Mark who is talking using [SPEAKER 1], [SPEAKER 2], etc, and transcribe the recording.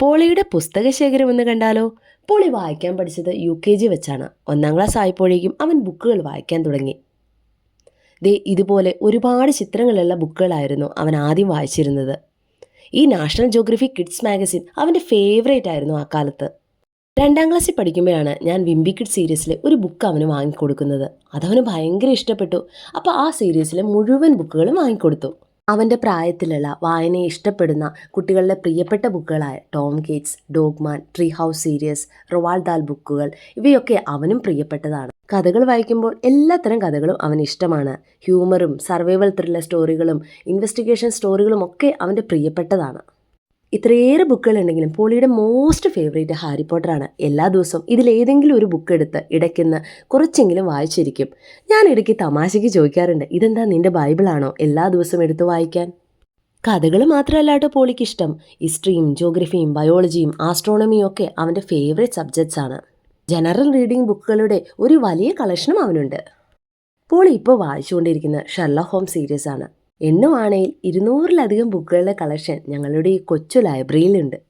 [SPEAKER 1] പോളിയുടെ പുസ്തകശേഖരം എന്ന് കണ്ടാലോ? പോളി വായിക്കാൻ പഠിച്ചത് യു കെ ജി വെച്ചാണ്. ഒന്നാം ക്ലാസ് ആയപ്പോഴേക്കും അവൻ ബുക്കുകൾ വായിക്കാൻ തുടങ്ങി. ദേ ഇതുപോലെ ഒരുപാട് ചിത്രങ്ങളുള്ള ബുക്കുകളായിരുന്നു അവൻ ആദ്യം വായിച്ചിരുന്നത്. ഈ നാഷണൽ ജോഗ്രഫി കിഡ്സ് മാഗസിൻ അവന്റെ ഫേവറേറ്റ് ആയിരുന്നു ആ കാലത്ത്. രണ്ടാം ക്ലാസ്സിൽ പഠിക്കുമ്പോഴാണ് ഞാൻ വിംബി കിഡ് സീരീസിലെ ഒരു ബുക്ക് അവന് വാങ്ങിക്കൊടുക്കുന്നത്. അതവന് ഭയങ്കര ഇഷ്ടപ്പെട്ടു. അപ്പോൾ ആ സീരീസിലെ മുഴുവൻ ബുക്കുകളും വാങ്ങിക്കൊടുത്തു. അവന്റെ പ്രായത്തിലുള്ള വായനയെ ഇഷ്ടപ്പെടുന്ന കുട്ടികളുടെ പ്രിയപ്പെട്ട ബുക്കുകളായ Tom Gates Dogman tree house series Roald Dahl ബുക്കുകൾ ഇവയൊക്കെ അവനും പ്രിയപ്പെട്ടതാണ്. കഥകൾ വായിക്കുമ്പോൾ എല്ലാത്തരം കഥകളും അവന് ഇഷ്ടമാണ്. ഹ്യൂമറും സർവൈവൽ ത്രില്ലർ സ്റ്റോറികളും ഇൻവെസ്റ്റിഗേഷൻ സ്റ്റോറികളും ഒക്കെ അവന്റെ പ്രിയപ്പെട്ടതാണ്. ഇത്രയേറെ ബുക്കുകളുണ്ടെങ്കിലും പോളിയുടെ മോസ്റ്റ് ഫേവറേറ്റ് ഹാരി പോട്ടറാണ്. എല്ലാ ദിവസവും ഇതിലേതെങ്കിലും ഒരു ബുക്ക് എടുത്ത് ഇടയ്ക്കുന്ന് കുറച്ചെങ്കിലും വായിച്ചിരിക്കും. ഞാൻ ഇടയ്ക്ക് തമാശയ്ക്ക് ചോദിക്കാറുണ്ട് ഇതെന്താ നിന്റെ ബൈബിളാണോ എല്ലാ ദിവസവും എടുത്ത് വായിക്കാൻ? കഥകൾ മാത്രമല്ല കേട്ടോ പോളിക്ക് ഇഷ്ടം. ഹിസ്റ്ററിയും ജോഗ്രഫിയും ബയോളജിയും ആസ്ട്രോണമിയും ഒക്കെ അവന്റെ ഫേവറേറ്റ് സബ്ജക്ട്സ് ആണ്. ജനറൽ റീഡിംഗ് ബുക്കുകളുടെ ഒരു വലിയ കളക്ഷനും അവനുണ്ട്. പോളി ഇപ്പോൾ വായിച്ചുകൊണ്ടിരിക്കുന്ന ഷെർല ഹോം സീരീസ് ആണ്. എണ്ണുവാണെങ്കിൽ ഇരുന്നൂറിലധികം ബുക്കുകളുടെ കളക്ഷൻ ഞങ്ങളുടെ ഈ കൊച്ചു ലൈബ്രറിയിലുണ്ട്.